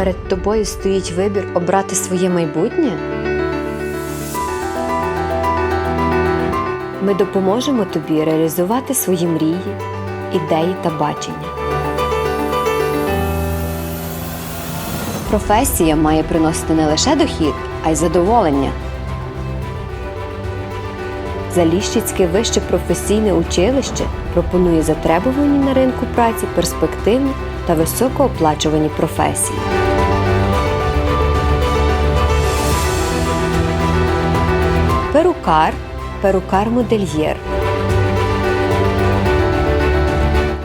перед тобою стоїть вибір обрати своє майбутнє? Ми допоможемо тобі реалізувати свої мрії, ідеї та бачення. Професія має приносити не лише дохід, а й задоволення. Заліщицьке вище професійне училище пропонує затребувані на ринку праці перспективні та високооплачувані професії. Перукар, перукар-модельєр,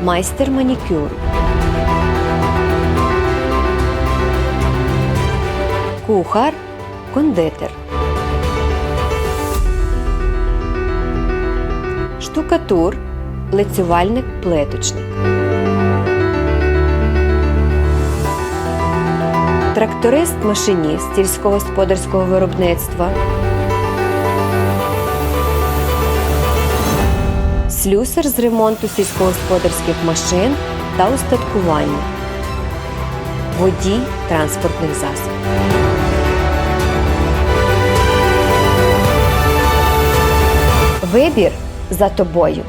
майстер манікюру, кухар, кондитер. штукатур, лицювальник, плиточник. Тракторист, машиніст сільськогосподарського виробництва. Слюсар з ремонту сільськогосподарських машин та устаткування. Водій транспортних засобів. Вибір за тобою.